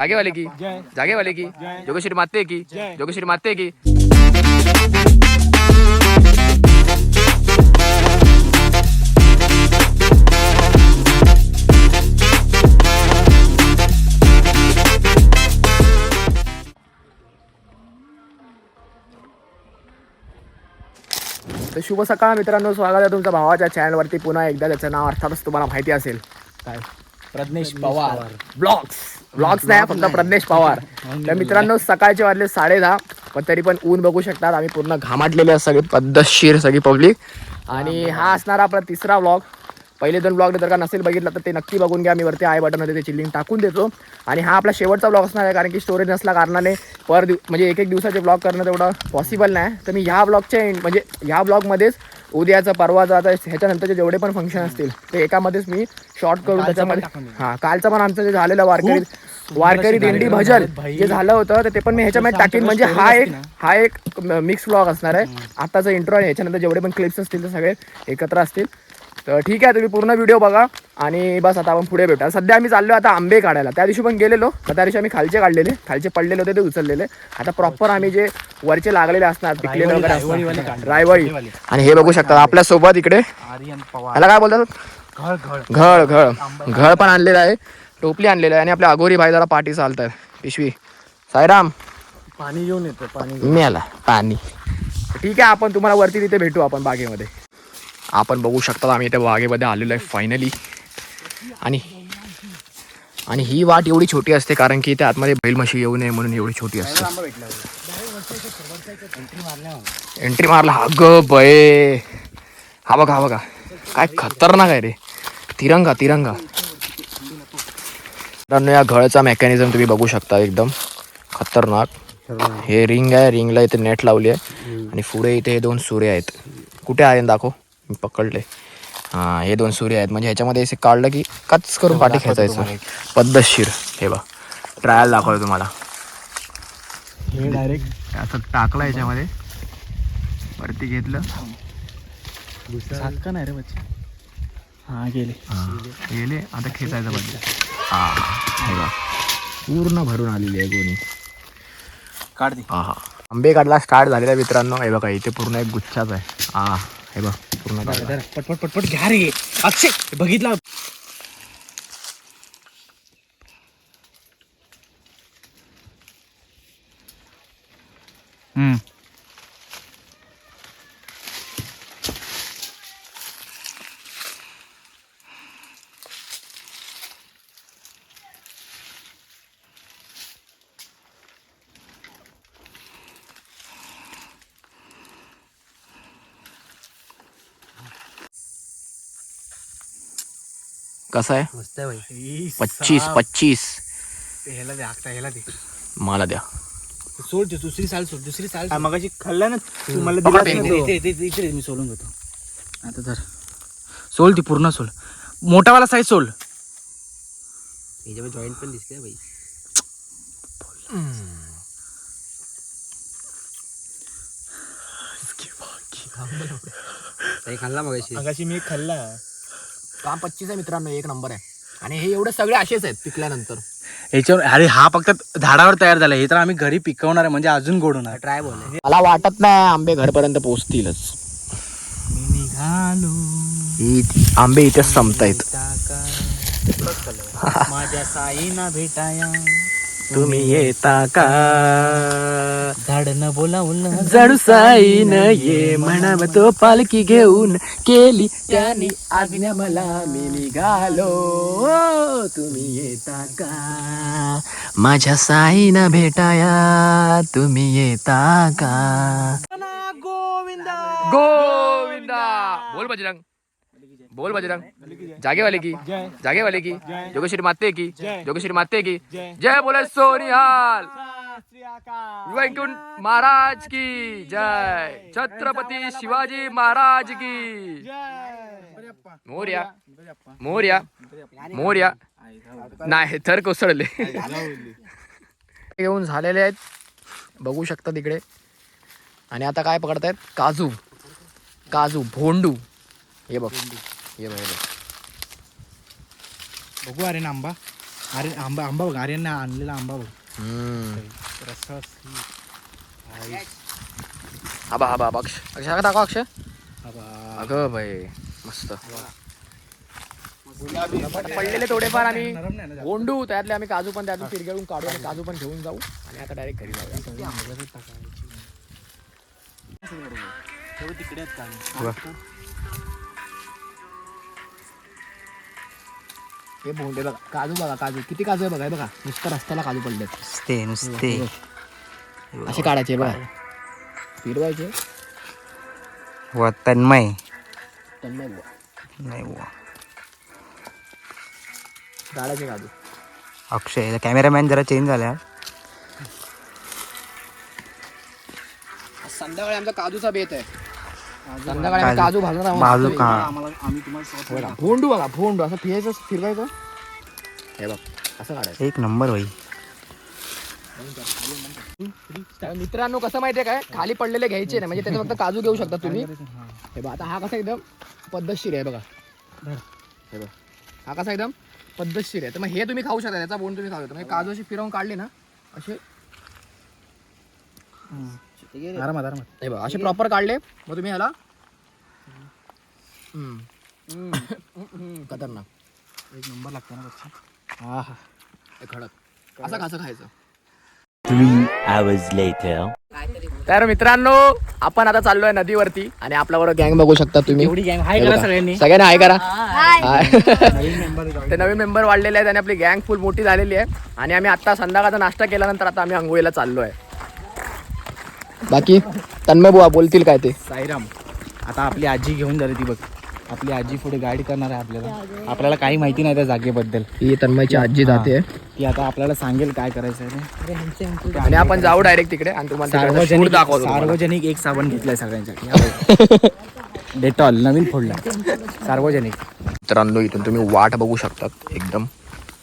जागेवाले की? जागेवाले की? जोगेश्वरी माते की? जोगेश्वरी माते की? तर शुभ सकाळ मित्रांनो स्वागत आहे तुमच्या भावाच्या चॅनलवरती पुन्हा एकदा त्याचं नाव अर्थातच तुम्हाला माहिती असेल. काय? प्रज्ञेश पवार. ब्लॉग्स. ब्लॉग्स नाही फक्त प्रज्ञेश पवार. तर मित्रांनो सकाळचे वाजले साडे दहा पण तरी पण ऊन बघू शकतात. आम्ही पूर्ण घामाटलेले आहे सगळी पद्धतशीर सगळी पब्लिक आणि हा असणार आपला तिसरा ब्लॉग पहिले दोन ब्लॉग जर का नसेल बघितलं तर ते नक्की बघून घ्या. मी वरती आय बटनमध्ये त्याची लिंक टाकून देतो. आणि हा आपला शेवटचा ब्लॉग असणार आहे कारण की स्टोरेज नसल्या कारणाने पर दिव म्हणजे एक एक दिवसाचे ब्लॉग करणं तेवढं पॉसिबल नाही. तर मी ह्या ब्लॉगच्या म्हणजे ह्या ब्लॉगमध्येच उद्याचं परवाचं आता ह्याच्यानंतरचे जेवढे पण फंक्शन असतील ते एकामध्येच मी शॉर्ट करून त्याच्यामध्ये हां कालचं पण आमचं जे झालेलं वारकरी वारकरी दिंडी भजन जे झालं होतं तर ते पण मी ह्याच्यामध्ये टाकीन. म्हणजे हा एक हा एक मिक्स ब्लॉग असणार आहे. आताचा इंट्रो आणि ह्याच्यानंतर जेवढे पण क्लिप्स असतील ते सगळे एकत्र असतील. तर ठीक आहे तुम्ही पूर्ण व्हिडिओ बघा आणि बस आता आपण पुढे भेटा सध्या आम्ही चाललो आता आंबे काढायला. त्या दिवशी पण गेलेलो तर त्या दिवशी आम्ही खालचे काढलेले. खालचे पडलेले होते ते उचललेले. आता प्रॉपर आम्ही जे वरचे लागलेले असणार पिकलेले वगैरे असणार. रायवळी. आणि हे बघू शकता आपल्यासोबत इकडे ह्याला काय बोलतात? घळ घळ. घळ पण आणलेलं आहे. टोपली आणलेलं आहे आणि आपल्या अगोरी भाई जरा पाठी चालतात. पिशवी. साईराम. पाणी घेऊन येतो पाणी मी आला. पाणी. ठीक आहे आपण तुम्हाला वरती तिथे भेटू आपण बागेमध्ये. आपण बघू शकता आम्ही इथे बागेमध्ये आलेलो आहे फायनली आणि आणि ही वाट एवढी छोटी असते कारण की इथे आतमध्ये बैल म्हशी येऊ नये म्हणून एवढी छोटी असते. एंट्री मारला. हा ग बये हा बघा हा बघा. काय खतरनाक आहे रे. तिरंगा तिरंगा. मित्रांनो या घळचा मेकॅनिझम तुम्ही बघू शकता एकदम. खतरनाक. हे रिंग आहे. रिंगला इथे नेट लावली आहे. आणि पुढे इथे हे दोन सूर्य आहेत. कुठे आहे? दाखव. पकडले. हां हे दोन सूर्य आहेत. म्हणजे ह्याच्यामध्ये असे काढलं की कच करून पाठी खेचायचं. पद्धतशीर. हे बघ. ट्रायल दाखवलं तुम्हाला. हे डायरेक्ट असं टाकलं याच्यामध्ये वरती घेतलं. का नाही रे बच्चे. हा गेले. गेले. आता खेचायचं बदल हा हे पूर्ण भरून आलेली आहे गोणी काढ दे हा हा. आंबे काढला स्टार्ट झालेला मित्रांनो. हे बघा इथे पूर्ण एक गुच्छाच आहे. हा. हे बघ पूर्ण. पटपट पटपट घ्या रे. अक्षय बघितला? हम्म. कसं आहे मस्त आहे भाई. पच्चीस पच्चीस. ह्याला ह्याला दे. मला द्या. सोड तू दुसरी साल सोड दुसरी साल मगाशी खाल्ला ना तू मला पकड दिला पेन. तो. इथे- इथे- इथे रे, मी सोलून घेतो आता धर. सोल ती पूर्ण सोल. मोठावाला साईज सोल. जॉईंट पण दिसले भाई. खाल्ला मगाशी मी खाल्ला. काम पच्चीस आहे मित्रांनो एक नंबर आहे. आणि हे एवढे सगळे असेच आहेत पिकल्यानंतर. याच्यावर अरे हा फक्त झाडावर तयार झाला. हे तर आम्ही घरी पिकवणार आहे म्हणजे अजून गोड होणार. ट्राय बोल. मला वाटत नाही आंबे घरपर्यंत पोहोचतीलच. ही आंबे इथे संपतायत. माझ्या साईना भेटाया. तुम्ही येता का? झाडनं बोलावून जणू साईन ये म्हणाव तो पालखी घेऊन केली त्यांनी आज्ञा मला मी निघालो तुम्ही येता का माझ्या साईन भेटाया तुम्ही येता का गोविंदा गोविंदा बोल बजरंग बोल बजरंग जागेवाले की जागेवाले की जोगेश्वरी माते की जोगेश्वरी माते की जय बोले सोनिहाल वैकुंठ महाराज की जय। छत्रपती शिवाजी महाराज की। मोर्या। मोर्या। मोर्या। नाही तर कोसळले. घेऊन झालेले आहेत. बघू शकता तिकडे. आणि आता काय पकडतायत? काजू. काजू भोंडू. हे बघ. हे बघ हे बघ. बघू अरे ना आंबा. अरे आंबा आंबा बघ. आर्यनने आणलेला आंबा बघ. आबा आबा आबा अक्षय अक्षय का दाखव अक्षय अगं भाई मस्त. पडलेले थोडेफार ना भोंडू त्यातले आम्ही काजू पण त्यातून चिरगळून काढू आणि काजू पण घेऊन जाऊ आणि आता डायरेक्ट घरी जाऊया. तिकडे हे भोंडे बघा. काजू बघा काजू. किती काजू आहे बघा हे बघा. नुसतं रस्त्याला काजू पडलेत. नुसते नुसते. असे काढायचे बघा. फिरवायचे. व तन्मय. तन्मय बुवा. नाही बुवा. काढायचे काजू. अक्षय कॅमेरामॅन जरा चेंज झाला संध्याकाळी आमचा काजूचा बेत आहे. संध्याकाळी आम्ही काजू. भाजणार आहोत. का? आम्हाला आम्ही तुम्हाला बघा, भोंडू बघा भोंडू असं फिरायचं फिरवायचं हे बघ असं काढायचं. एक नंबर भाई तर मित्रांनो कसं माहितीये काय? खाली पडलेले घ्यायचे नाही. म्हणजे त्याचे फक्त काजू घेऊ शकता तुम्ही. हे बघा आता हा कसा एकदम पद्धतशीर आहे बघा. हे बघ हा कसा एकदम पद्धतशीर आहे. तर मग हे तुम्ही खाऊ शकता त्याचा बोंड तुम्ही खाऊ शकता. म्हणजे काजू असे फिरवून काढले ना असे. आरामात आरामात. हे बघा असे प्रॉपर काढले. मग तुम्ही ह्याला. खतरनाक. एक नंबर लागतो ना बच्चा हा हा खडक. असं कसं खायचं? Three hours later. तर मित्रांनो आपण आता चाललोय नदीवरती आणि आपल्याबरोबर गँग बघू शकता तुम्ही. एवढी गँग हाय हे करा बघा. सगळ्यांनी. सगळ्यांनी हाय करा. हाय. नवीन मेंबर ते नवीन मेंबर वाढलेले आहेत आणि आपली गँग फुल मोठी झालेली आहे. आणि आम्ही आता संध्याकाळचा नाश्ता केल्यानंतर आता आम्ही अंघोळीला चाललो आहे बाकी? तन्मय बुवा बोलतील काय ते? साईराम आता आपली आजी घेऊन झाली ती बघ. आपली आजी पुढे गाईड करणार आहे आपल्याला. आपल्याला काही माहिती नाही त्या जागेबद्दल. ही तन्मयची आजी जाते. ती आता आपल्याला सांगेल काय करायचं आहे. आणि आपण जाऊ डायरेक्ट तिकडे आणि तुम्हाला. सार्वजनिक एक साबण घेतलाय सगळ्यांसाठी डेटॉल नवीन फोडला सार्वजनिक. मित्रांनो इथून तुम्ही वाट बघू शकतात. एकदम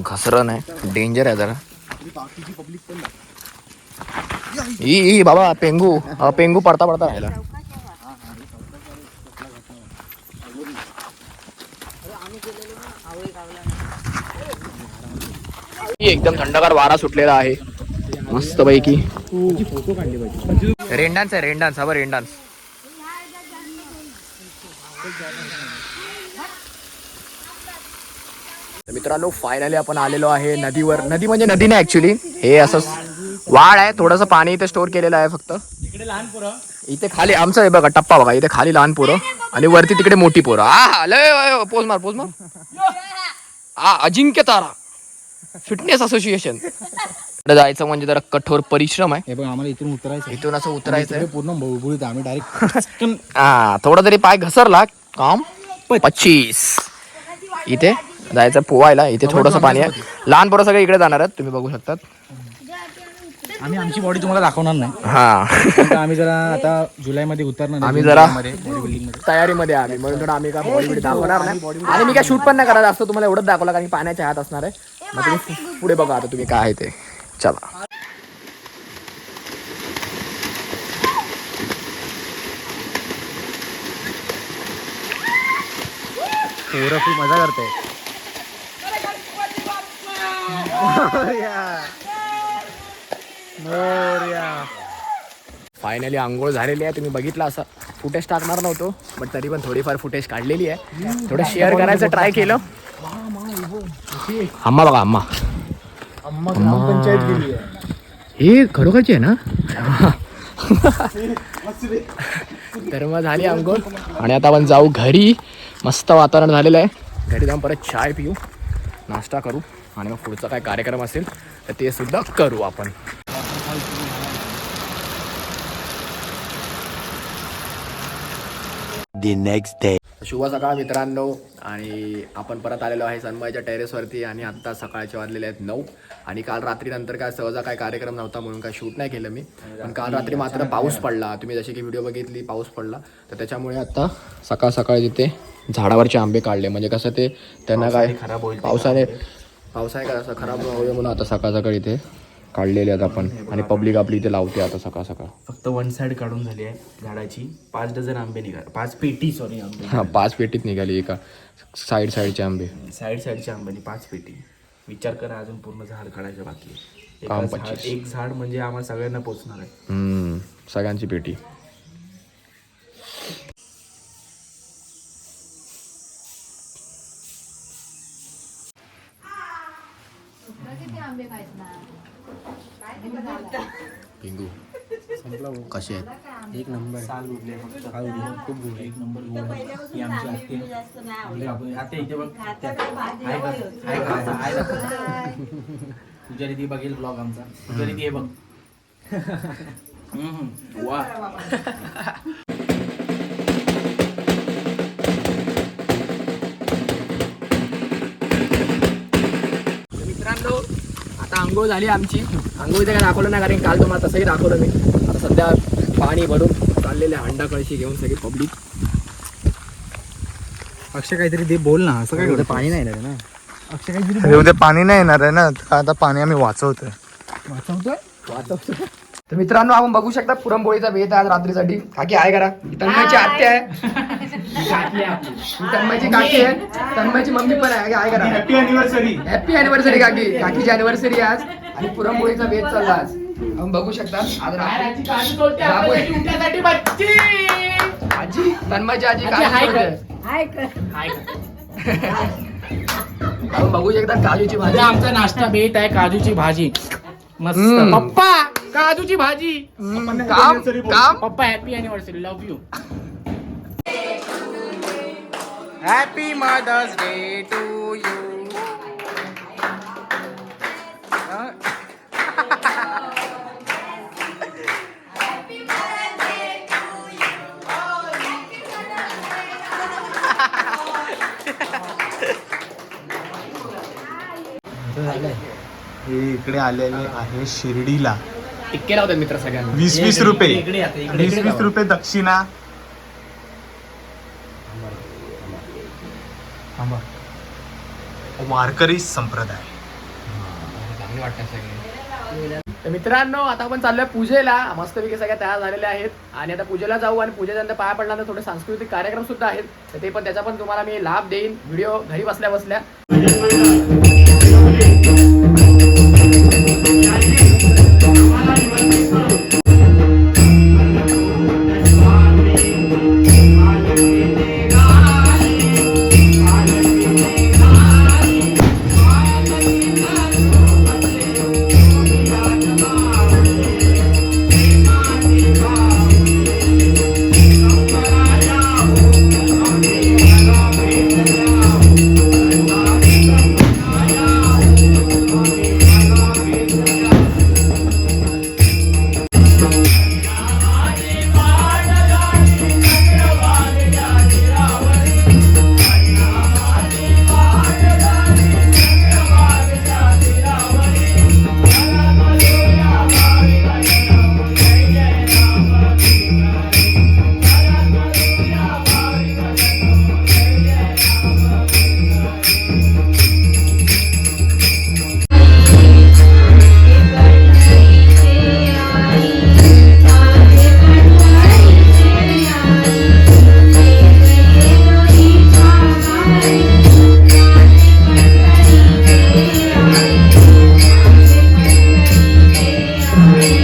घसरण आहे. डेंजर आहे जरा. ई बाबा पेंगू. अ, पेंगू पडता पडता. राहिला एकदम थंडगार वारा सुटलेला आहे. मस्त पैकी रेंडान्स आहे रेंडान्स हा बघ रेंडान्स तर मित्रांनो फायनली आपण आलेलो आहे नदीवर. नदी म्हणजे नदी नाही ऍक्च्युली हे असं वाळ आहे थोडंसं पाणी इथे स्टोर केलेलं आहे फक्त. इकडे लहान पोरं. इथे खाली आमचं आहे बघा टप्पा बघा इथे खाली लहान पोरं आणि वरती तिकडे मोठी पोरं. आ लय पोज मार पोज मार. आ अजिंक्य तारा. फिटनेस असोसिएशन जायचं म्हणजे जरा कठोर परिश्रम आहे. हे बघ आम्हाला इथून उतरायचं इथून असं उतरायचं आहे. पूर्ण बुळबुळीत आम्ही डायरेक्ट हा थोडा तरी पाय घसरला काम पच्चीस. इथे जायचं पोवायला इथे थोडस पाणी आहे. लहान पोरं सगळे इकडे जाणार आहेत तुम्ही बघू शकतात. आम्ही आमची बॉडी तुम्हाला दाखवणार नाही. हा. कारण का आम्ही जरा आता जुलैमध्ये उतरणार आहे. आम्ही जरा- bodybuilding मध्ये. आम्ही. म्हणून थोडं आम्ही काय बॉडी दाखवणार नाही. आणि मी काय शूट पण नाही करणार जास्त तुम्हाला एवढंच दाखवलं कारण की पाण्याच्या हात असणार आहे. मग तुम्ही पुढे बघा आता तुम्ही काय आहे ते. चला. पोरं खूप मजा फायनली आंघोळ झालेली आहे. तुम्ही बघितलं असं फुटेज टाकणार नव्हतो बट तरी पण थोडीफार फुटेज काढलेली आहे. थोडं शेअर करायचं ट्राय केलं. अम्मा बघा अम्मा. हे खरोखरची आहे ना? तर मग झाली आंघोळ. आणि आता आपण जाऊ घरी. मस्त वातावरण झालेलं आहे. घरी जाऊन परत चाय पिऊ नाश्ता करू. आणि मग पुढचा काय कार्यक्रम असेल तर ते सुद्धा करू आपण. The next day. शुभ सकाळ मित्रांनो. आणि आपण परत आलेलो आहे सनमाईच्या टेरेसवरती आणि आत्ता सकाळचे वाजलेले आहेत नऊ. आणि काल रात्रीनंतर काय सहजा काय कार्यक्रम नव्हता म्हणून काय शूट नाही केलं मी. पण काल रात्री मात्र पाऊस पडला. तुम्ही जशी की व्हिडिओ बघितली पाऊस पडला. तर त्याच्यामुळे आता सकाळ सकाळ तिथे झाडावरचे आंबे काढले. म्हणजे कसं ते त्यांना काय खराब होईल पावसाने पावसाने काय असं खराब होईल म्हणून आता सकाळ सकाळ इथे काढलेले आहेत आपण. आणि पब्लिक आपली इथे लावते आता सकाळ सकाळ. फक्त वन साइड काढून झाली आहे झाडाची. पाच डझन आंबे निघाले. पाच पेटी सॉरी आंबे हा पाच पेटीत निघाली एका. साईड साईडचे आंबे. साईड साईडच्या आंब्यानी पाच पेटी. विचार करा अजून पूर्ण झाड काढायचं बाकी आहे. एका काम झाड पच्चीस. एक झाड म्हणजे आम्हाला सगळ्यांना पोचणार आहे. हम्म, सगळ्यांची पेटी. पिंगू. कसे आहेत? एक नंबर. साल उरले फक्त. खूप गोड एक नंबर गोड. ही आमची आत्या. आपली आपण- आत्या इथे बघ. हाय कर. हाय आता. हाय. कर. तुझ्या रीती बघेल ब्लॉग आमचा. तुझ्या रीती हे बघ. वा. आता आंघोळ झाली आमची. आंघोळीचं काय दाखवलं नाही कारण काल तुम्हाला तसंही दाखवलं मी. आता सध्या पाणी भरून चाललेले हंडा कळशी घेऊन सगळी पब्लिक. अक्षय काहीतरी ते बोल ना असं काय पाणी नाही ना. अक्षय काहीतरी अरे उद्या पाणी नाही येणार आहे ना आता पाणी आम्ही वाचवतोय. वाचवतोय? वाचवतो तर मित्रांनो आपण बघू शकता पुरणपोळीचा बेत आहे आज रात्रीसाठी. काकी आहे करा ही तन्मयची आत्या आहे. ही काकी आहे आपली. ही तन्मयची काकी आहे. तन्मयची मम्मी पण आहे. आहे करा हॅपी अनिव्हर्सरी हॅपी अॅनिव्हर्सरी काकी. काकीची अॅनिव्हर्सरी आज. आणि पुरणपोळीचा बेत चालला आज. आपण बघू शकता. आज रात्री- आजी तन्मयची आजी सोडते. आपण बघू शकता काजूची भाजी. आमचा नाश्ता बेत आहे काजूची भाजी. मस्त. हम्म. पप्पा! काजूची भाजी? काम काम पप्पा happy anniversary love you happy mother's day to you हे इकडे आलेले आहे शिर्डीला. टिक्के लावतात मित्र सगळ्यांना. वीस वीस रुपये. वीस वीस रुपये दक्षिणा. थांबा. वारकरी संप्रदाय. चांगले वाटतात सगळे तर मित्रांनो आता आपण चाललोय पूजेला. मस्तपैकी सगळ्या तयार झालेल्या आहेत. आणि आता पूजेला जाऊ आणि पूजेनंतर पाया पडल्यानंतर थोडे सांस्कृतिक कार्यक्रम सुद्धा आहेत. तर ते पण त्याचा पण तुम्हाला मी लाभ देईन. व्हिडिओ घरी बसल्या बसल्या. You.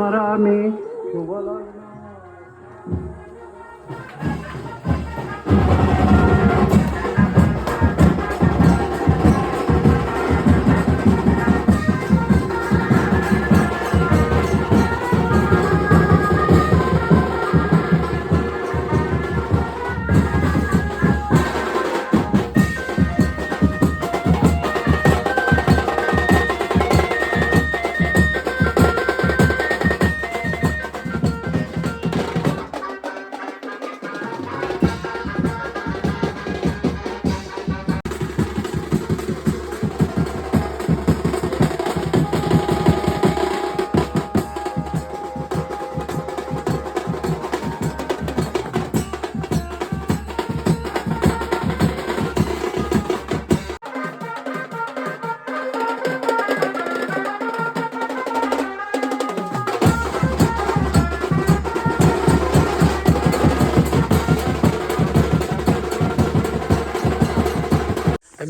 तर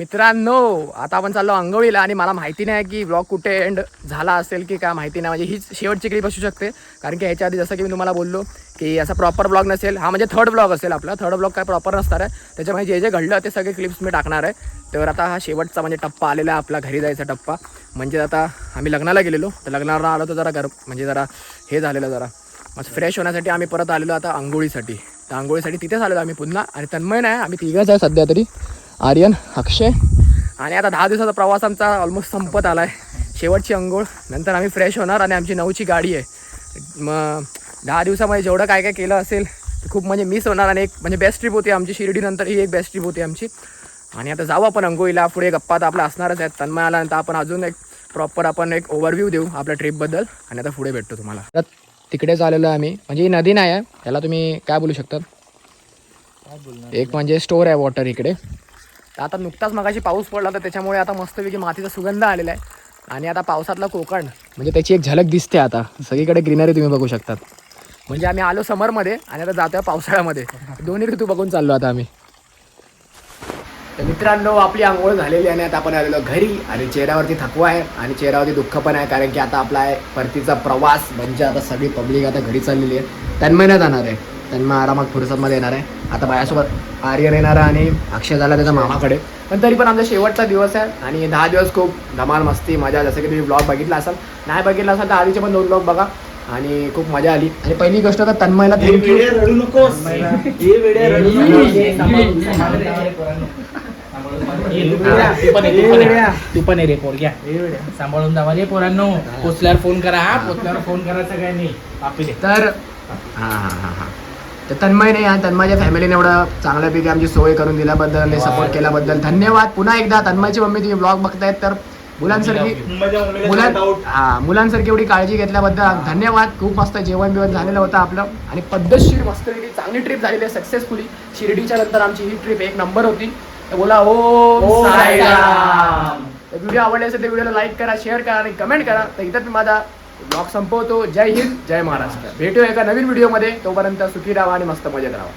मित्रांनो आता आपण चाललो अंघोळीला आणि मला माहिती नाही की ब्लॉग कुठे एंड झाला असेल की काय माहिती नाही. म्हणजे हीच शेवटची क्लिप असू शकते. कारण की ह्याच्या आधी जसं की मी तुम्हाला बोललो की असा प्रॉपर ब्लॉग नसेल. हा म्हणजे थर्ड ब्लॉग असेल आपला. थर्ड ब्लॉग काय प्रॉपर नसणार आहे. त्याच्यामुळे जे जे घडलं ते सगळे क्लिप्स मी टाकणार आहे. तर आता हा शेवटचा म्हणजे टप्पा आलेला आहे आपला घरी जायचा टप्पा. म्हणजे आता आम्ही लग्नाला गेलेलो. तर लग्नाला आलो तर जरा गर म्हणजे जरा हे झालेलं जरा. मग फ्रेश होण्यासाठी आम्ही परत आलेलो आता आंघोळीसाठी. तर आंघोळीसाठी तिथेच आलेलो आम्ही पुन्हा. आणि तन्मय नाही आम्ही तिघंच आहे सध्या तरी. आर्यन अक्षय. आणि आता दहा दिवसाचा प्रवास आमचा ऑलमोस्ट संपत आला आहे शेवटची अंघोळ नंतर आम्ही फ्रेश होणार आणि आमची नऊची गाडी आहे. मग दहा दिवसामध्ये जेवढं काय काय केलं असेल ते खूप म्हणजे मिस होणार आणि एक म्हणजे बेस्ट ट्रिप होती आमची. शिर्डीनंतर ही एक बेस्ट ट्रिप होती आमची. आणि आता जाऊ आपण अंघोळीला पुढे गप्पा तर आपल्या असणारच आहेत. तन्मय आल्यानंतर आपण अजून एक प्रॉपर आपण एक ओव्हरव्ह्यू देऊ आपल्या ट्रिपबद्दल आणि आता पुढे भेटतो तुम्हाला. तर तिकडेच आलेलो आहे आम्ही. म्हणजे ही नदी नाही आहे. त्याला तुम्ही काय बोलू शकतात एक म्हणजे स्टोर आहे वॉटर इकडे. तर आता नुकताच मगाशी पाऊस पडला तर त्याच्यामुळे आता मस्तपैकी मातीचा सुगंध आलेला आहे. आणि आता पावसातला कोकण म्हणजे त्याची एक झलक दिसते आता. सगळीकडे ग्रीनरी तुम्ही बघू शकतात. म्हणजे आम्ही आलो समरमध्ये आणि आता जातोय पावसाळ्यामध्ये. दोन्ही ऋतू बघून चाललो आता आम्ही. तर मित्रांनो आपली आंघोळ झालेली आहे आणि आता आपण आलेलो घरी आणि चेहऱ्यावरती थकवा आहे आणि चेहऱ्यावरती दुःख पण आहे कारण की आता आपला आहे परतीचा प्रवास. म्हणजे आता सगळी पब्लिक आता घरी चाललेली आहे. तन्मय जाणार आहे. तन्मय आरामात फुरसतमध्ये येणार आहे. आता माझ्यासोबत आर्यन येणार आहे आणि अक्षय झाला त्याच्या मामाकडे. पण तरी पण आमचा शेवटचा दिवस आहे आणि दहा दिवस खूप धमाल मस्ती मजा जसं की तुम्ही ब्लॉग बघितला असाल. नाही बघितला असाल तर आधीचे पण दोन ब्लॉग बघा आणि खूप मजा आली. आणि पहिली गोष्ट तर तन्मयला थँक्यू तू पण रे पोरग्या. सांभाळून जावा रे पोरांनो. पोचल्यावर फोन करा. हा पोचल्यावर फोन करा सगळ्यांनी. आपले तर हां हां हां हां. तर तन्मयने या तन्मयच्या फॅमिलीने एवढं चांगल्यापैकी आमची सोय करून दिल्याबद्दल आणि सपोर्ट केल्याबद्दल धन्यवाद. पुन्हा एकदा तन्मयची मम्मी तुम्ही ब्लॉग बघतायत तर मुलांसारखी मुलां हा मुलांसारखी एवढी काळजी घेतल्याबद्दल धन्यवाद. खूप मस्त जेवण बिवण झालेलं होतं आपलं. आणि पद्धतशीर मस्त चांगली ट्रिप झालेली आहे सक्सेसफुली शिर्डीच्या नंतर आमची ही ट्रिप एक नंबर होती. तर बोला ओ व्हिडिओ आवडले असेल तर व्हिडिओला लाईक करा शेअर करा आणि कमेंट करा. तर इथं मी माझा ब्लॉग संपवतो. जय हिंद जय महाराष्ट्र. भेटूया एका नवीन व्हिडिओमध्ये तोपर्यंत सुखी राहा आणि मस्त मजेत राहा.